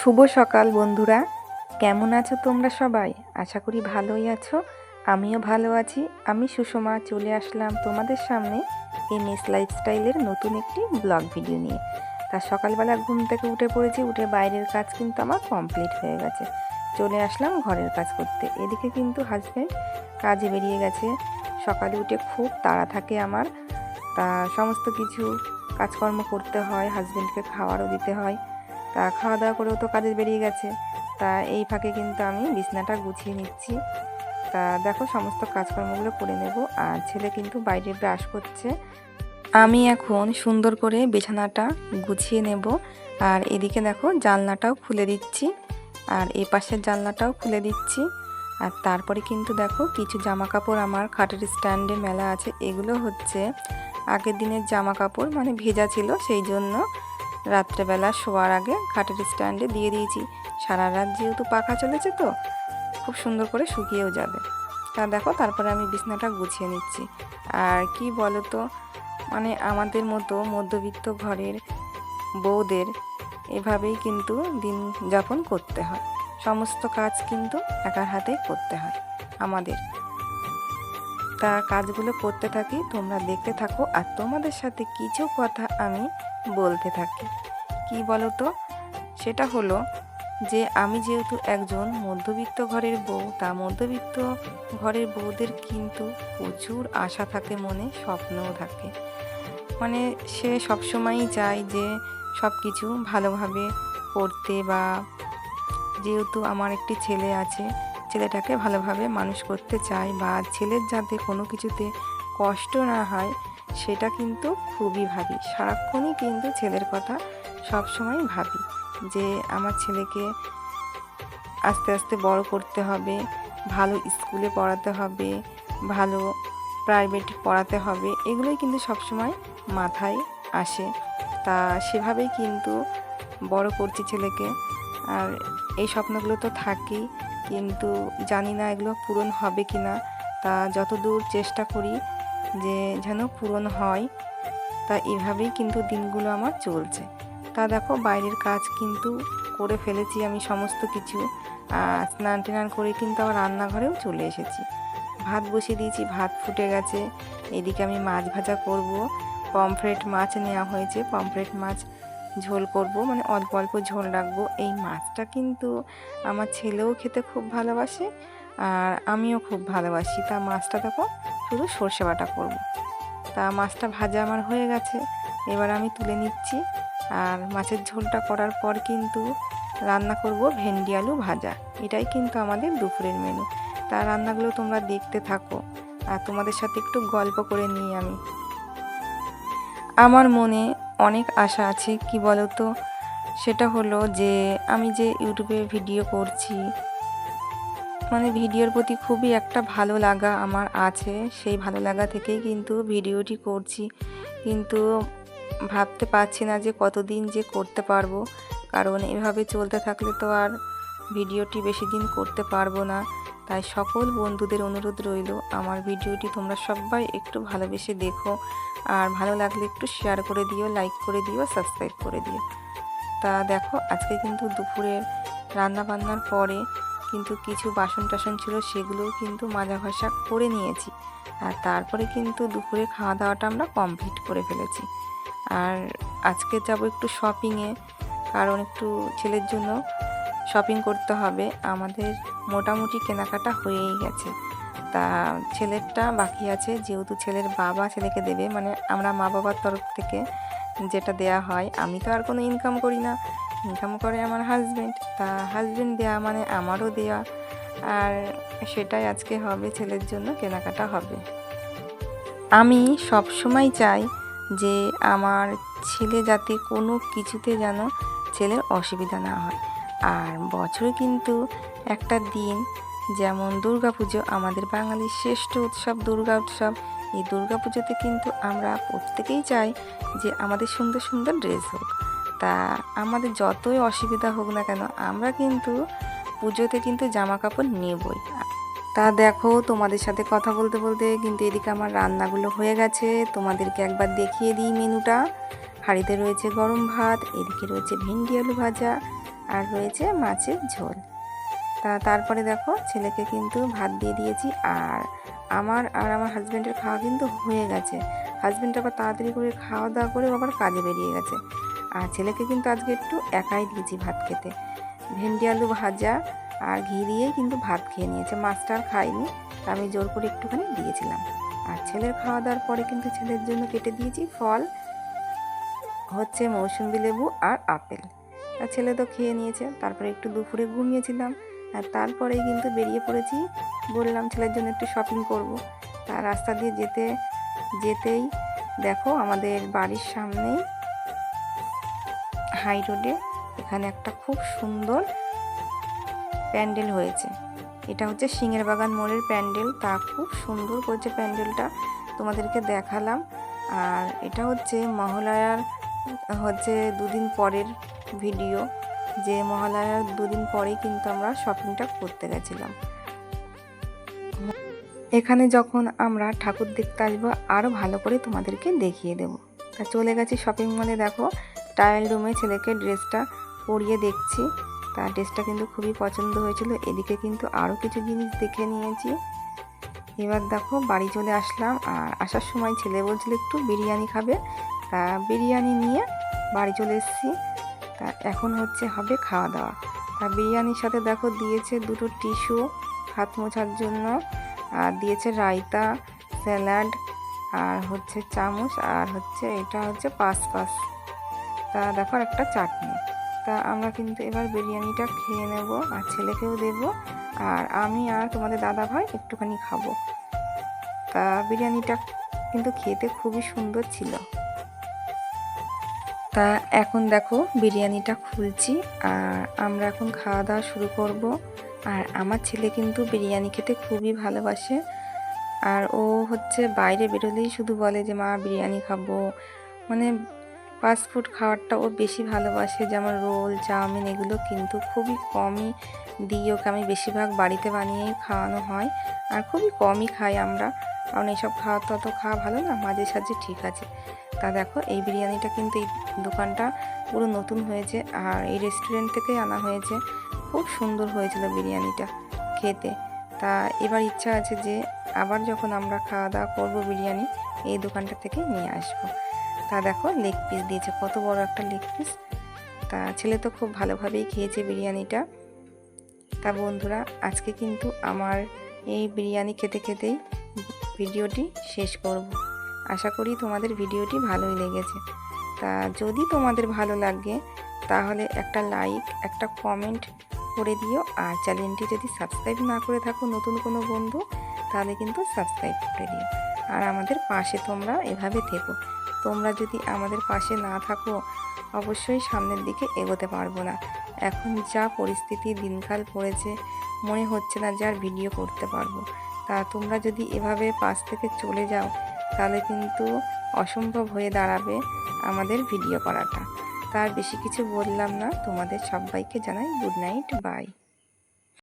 শুভ সকাল, বন্ধুরা। কেমন আছো তোমরা সবাই? আশা করি ভালোই আছো। আমিও ভালো আছি। আমি সুষমা, চলে আসলাম তোমাদের সামনে এম এস লাইফস্টাইলের নতুন একটি ব্লগ ভিডিও নিয়ে। তা সকালবেলা ঘুম থেকে উঠে পড়েছি, উঠে বাইরের কাজ কিন্তু আমার কমপ্লিট হয়ে গেছে। চলে আসলাম ঘরের কাজ করতে। এদিকে কিন্তু হাজব্যান্ড কাজে বেরিয়ে গেছে। সকালে উঠে খুব তাড়া থাকে আমার। তা সমস্ত কিছু কাজকর্ম করতে হয় হাজব্যান্ডকে খাওয়ারও দিতে হয়। তা খাওয়া দাওয়া করেও তো কাজে বেরিয়ে গেছে। তা এই ফাঁকে কিন্তু আমি বিছনাটা গুছিয়ে নিচ্ছি। তা দেখো সমস্ত কাজকর্মগুলো করে নেব। আর ছেলে কিন্তু বাইরে ব্রাশ করছে। আমি এখন সুন্দর করে বিছানাটা গুছিয়ে নেব। আর এদিকে দেখো জানলাটাও খুলে দিচ্ছি। আর এই পাশের জানলাটাও খুলে দিচ্ছি। আর তারপরে কিন্তু দেখো কিছু জামা কাপড় আমার খাটের স্ট্যান্ডে মেলা আছে। এগুলো হচ্ছে আগের দিনের জামা কাপড় মানে ভেজা ছিল সেই জন্য রাত্রেবেলা শোয়ার আগে খাটের স্ট্যান্ডে দিয়ে দিয়েছি। সারা রাত যেহেতু পাখা চলেছে তো, খুব সুন্দর করে শুকিয়েও যাবে। তা দেখো, তারপরে আমি বিছনাটা গুছিয়ে নিচ্ছি। আর কি বলো তো মানে আমাদের মতো মধ্যবিত্ত ঘরের বউদের এভাবেই কিন্তু দিন যাপন করতে হয়। সমস্ত কাজ কিন্তু একার হাতেই করতে হয় আমাদের। তা কাজগুলো করতে থাকি, তোমরা দেখতে থাকো। আর তোমাদের সাথে কিছু কথা আমি বলতে থাকে। কি বলো তো সেটা হলো যে আমি যেহেতু একজন মধ্যবিত্ত ঘরের বউ, তা মধ্যবিত্ত ঘরের বউদের কিন্তু প্রচুর আশা থাকে, মনে স্বপ্নও থাকে। মানে সে সবসময়ই চায় যে সব কিছু ভালোভাবে করতে বা যেহেতু আমার একটি ছেলে আছে, ছেলেটাকে ভালোভাবে মানুষ করতে চায় বা ছেলের যাতে কোনো কিছুতে কষ্ট না হয় সেটা কিন্তু খুবই ভাবি। সারাক্ষণই কিন্তু ছেলের কথা সব সময় ভাবি যে আমার ছেলেকে আস্তে আস্তে বড় করতে হবে, ভালো স্কুলে পড়াতে হবে, ভালো প্রাইভেট পড়াতে হবে, এগুলোই কিন্তু সবসময় মাথায় আসে। তা সেভাবেই কিন্তু বড় করছি ছেলেকে। আর এই স্বপ্নগুলো তো থাকেই কিন্তু জানি না এগুলো পূরণ হবে কি না তা যতদূর চেষ্টা করি যে যেন পূরণ হয়, তা এভাবেই কিন্তু দিনগুলো আমার চলছে। তা দেখো, বাইরের কাজ কিন্তু করে ফেলেছি আমি সমস্ত কিছু। স্নান টান করে কিন্তু আবার রান্নাঘরেও চলে এসেছি। ভাত বসিয়ে দিয়েছি, ভাত ফুটে গেছে। এদিকে আমি মাছ ভাজা করব। পমফ্রেট মাছ নেওয়া হয়েছে। পমফ্রেট মাছ ঝোল করব মানে অল্প অল্প ঝোল রাখব। এই মাছটা কিন্তু আমার ছেলেও খেতে খুব ভালোবাসে আর আমিও খুব ভালোবাসি। তা মাছটা দেখো শুধু সর্ষে বাটা করব। তা মাছটা ভাজা আমার হয়ে গেছে, এবার আমি তুলে নিচ্ছি। আর মাছের ঝোলটা করার পর কিন্তু রান্না করব ভেন্ডি আলু ভাজা। এটাই কিন্তু আমাদের দুপুরের মেনু তা রান্নাগুলো তোমরা দেখতে থাকো। আর তোমাদের সাথে একটু গল্প করে নিই আমি। আমার মনে অনেক আশা আছে, কি বলো তো সেটা হলো যে, আমি যে ইউটিউবে ভিডিও করছি মানে ভিডিওর প্রতি খুবই একটা ভালো লাগা আমার আছে। সেই ভালো লাগা থেকেই কিন্তু ভিডিওটি করছি। কিন্তু ভাবতে পারছি না যে কতদিন যে করতে পারব। কারণ এভাবে চলতে থাকলে তো আর ভিডিওটি বেশি দিন করতে পারব না। তাই সকল বন্ধুদের অনুরোধ রইল, আমার ভিডিওটি তোমরা সবাই একটু ভালোবেসে দেখো। আর ভালো লাগলে একটু শেয়ার করে দিও লাইক করে দিও সাবস্ক্রাইব করে দিও। তা দেখো, আজকে কিন্তু দুপুরের রান্না বান্নার পরে কিন্তু কিছু বাসন টাসন ছিল, সেগুলোও কিন্তু মাজা ঘষা করে নিয়েছি। আর তারপরে কিন্তু দুপুরে খাওয়া দাওয়াটা আমরা কমপ্লিট করে ফেলেছি। আর আজকে যাব একটু শপিংয়ে কারণ একটু ছেলের জন্য শপিং করতে হবে। আমাদের মোটামুটি কেনাকাটা হয়েই গেছে। তা ছেলেরটা বাকি আছে, যেহেতু ছেলের বাবা ছেলেকে দেবে মানে আমরা মা বাবার তরফ থেকে যেটা দেয়া হয়, আমি তো আর কোনো ইনকাম করি না। ইনকাম করে আমার হাজব্যান্ড তা হাজব্যান্ড দেয়া মানে আমারও দেয়া। আর সেটাই আজকে হবে, ছেলের জন্য কেনাকাটা হবে। আমি সব সময় চাই যে আমার ছেলে যাতে কোনো কিছুতে যেন ছেলের অসুবিধা না হয়। আর বছরে কিন্তু একটা দিন, যেমন দুর্গাপুজো, আমাদের বাঙালির শ্রেষ্ঠ উৎসব, দুর্গা উৎসব। এই পুজোতে কিন্তু আমরা প্রত্যেকেই চাই যে আমাদের সুন্দর সুন্দর ড্রেস হোক। তা আমাদের যতই অসুবিধা হোক না কেন, আমরা কিন্তু পুজোতে কিন্তু জামা কাপড় নেবই। তা দেখো, তোমাদের সাথে কথা বলতে বলতে কিন্তু এদিকে আমার রান্নাগুলো হয়ে গেছে। তোমাদেরকে একবার দেখিয়ে দিই মেনুটা। হাঁড়িতে রয়েছে গরম ভাত, এদিকে রয়েছে ভেন্ডি আলু ভাজা, আর রয়েছে মাছের ঝোল। তা তারপরে দেখো, ছেলেকে কিন্তু ভাত দিয়ে দিয়েছি, আর আমার আর আমার হাজব্যান্ডের খাওয়া কিন্তু হয়ে গেছে। হাজব্যান্ড আবার তাড়াতাড়ি করে খাওয়া দাওয়া করে আবার কাজে বেরিয়ে গেছে। আর ছেলেকে কিন্তু আজকে একটু একাই দিয়েছি ভাত খেতে। ভেন্ডি আলু ভাজা আর ঘি দিয়েই কিন্তু ভাত খেয়ে নিয়েছে। মাছটা আর খাইনি আমি জোর করে একটুখানি দিয়েছিলাম। আর ছেলের খাওয়া দাওয়ার পরে কিন্তু ছেলের জন্য কেটে দিয়েছি ফল, হচ্ছে মৌসুম্বি লেবু আর আপেল। আর ছেলে তো খেয়ে নিয়েছে, তারপরে একটু দুপুরে ঘুমিয়েছিলাম। আর তারপরেই কিন্তু বেরিয়ে পড়েছি, বললাম ছেলের জন্য একটু শপিং করব। তার রাস্তা দিয়ে যেতে, যেতেই দেখো আমাদের বাড়ির সামনেই হাই রোডে এখানে একটা খুব সুন্দর প্যান্ডেল হয়েছে। এটা হচ্ছে সিংহের বাগান মোড়ের প্যান্ডেল। তা খুব সুন্দর করেছে প্যান্ডেলটা। তোমাদেরকে দেখালাম। আর এটা হচ্ছে মহালয়ার, হচ্ছে দুদিন পরের ভিডিও। যে মহালয়ার দুদিন পরেই কিন্তু আমরা শপিংটা করতে গেছিলাম। এখানে যখন আমরা ঠাকুর দেখতে আসব আরও ভালো করে তোমাদেরকে দেখিয়ে দেবো। তা চলে গেছি শপিং মলে, দেখো। ট্রায়াল রুমে ছেলেকে ড্রেসটা পরিয়ে দেখছি। তার ড্রেসটা কিন্তু খুবই পছন্দ হয়েছিল। এদিকে কিন্তু আরও কিছু জিনিস দেখে নিয়েছি। এবার দেখো বাড়ি চলে আসলাম আর আসার সময় ছেলে বলছিল, একটু বিরিয়ানি খাবে? তা বিরিয়ানি নিয়ে বাড়ি চলে এসেছি। তা এখন হচ্ছে হবে খাওয়া দাওয়া। তা বিরিয়ানির সাথে দেখো দিয়েছে দুটো টিস্যু হাত মোছার জন্য। আর দিয়েছে রায়তা, স্যালাড, আর হচ্ছে চামচ, আর হচ্ছে এটা হচ্ছে পাঁচ পাঁচ তা দেখো একটা চাটনি। তা আমরা কিন্তু এবার বিরিয়ানিটা খেয়ে নেব আর ছেলেকেও দেব আর আমি আর তোমাদের দাদা ভাই একটুখানি খাব। তা বিরিয়ানিটা কিন্তু খেতে খুবই সুন্দর ছিল। তা এখন দেখো বিরিয়ানিটা খুলছি আর আমরা এখন খাওয়া দাওয়া শুরু করব। আর আমার ছেলে কিন্তু বিরিয়ানি খেতে খুবই ভালোবাসে। আর ও হচ্ছে বাইরে বেরোলেই শুধু বলে যে, মা, বিরিয়ানি খাব। মানে ফাস্টফুড খাবারটা ও বেশি ভালোবাসে। যেমন রোল, চাউমিন এগুলো কিন্তু খুবই কমই দিই। ওকে আমি বেশিরভাগ বাড়িতে বানিয়েই খাওয়ানো হয় আর খুবই কমই খাই আমরা। কারণ এইসব খাওয়া তো অত খাওয়া ভালো না, মাঝে সাঝে ঠিক আছে। তা দেখো, এই বিরিয়ানিটা কিন্তু এই দোকানটা পুরো নতুন হয়েছে আর এই রেস্টুরেন্ট থেকেই আনা হয়েছে। খুব সুন্দর হয়েছিল বিরিয়ানিটা খেতে। তা এবার ইচ্ছা আছে যে আবার যখন আমরা খাওয়া দাওয়া করব বিরিয়ানি, এই দোকানটা থেকে নিয়ে আসব। তা দেখো লেগ পিস দিয়েছে। কত বড় একটা লেগ পিস তা ছেলে তো খুব ভালোভাবেই খেয়েছে বিরিয়ানিটা। তা বন্ধুরা, আজকে কিন্তু আমার এই বিরিয়ানি খেতে খেতেই ভিডিওটি শেষ করব। আশা করি তোমাদের ভিডিওটি ভালোই লেগেছে। তা যদি তোমাদের ভালো লাগে, তাহলে একটা লাইক একটা কমেন্ট করে দিও। আর চ্যানেলটি যদি সাবস্ক্রাইব না করে থাকো, নতুন কোনো বন্ধু, তাহলে কিন্তু সাবস্ক্রাইব করে দিও। আর আমাদের পাশে তোমরা এভাবে থেকো। তোমরা যদি আমাদের পাশে না থাকো, অবশ্যই সামনের দিকে এগোতে পারব না। এখন যা পরিস্থিতি দিনকাল পড়েছে, মনে হচ্ছে না যে আর ভিডিও করতে পারব। তা তোমরা যদি এভাবে পাশ থেকে চলে যাও, তাহলে কিন্তু অসম্ভব হয়ে দাঁড়াবে আমাদের ভিডিও করাটা। তার বেশি কিছু বললাম না, তোমাদের সবাইকে জানাই গুড নাইট বাই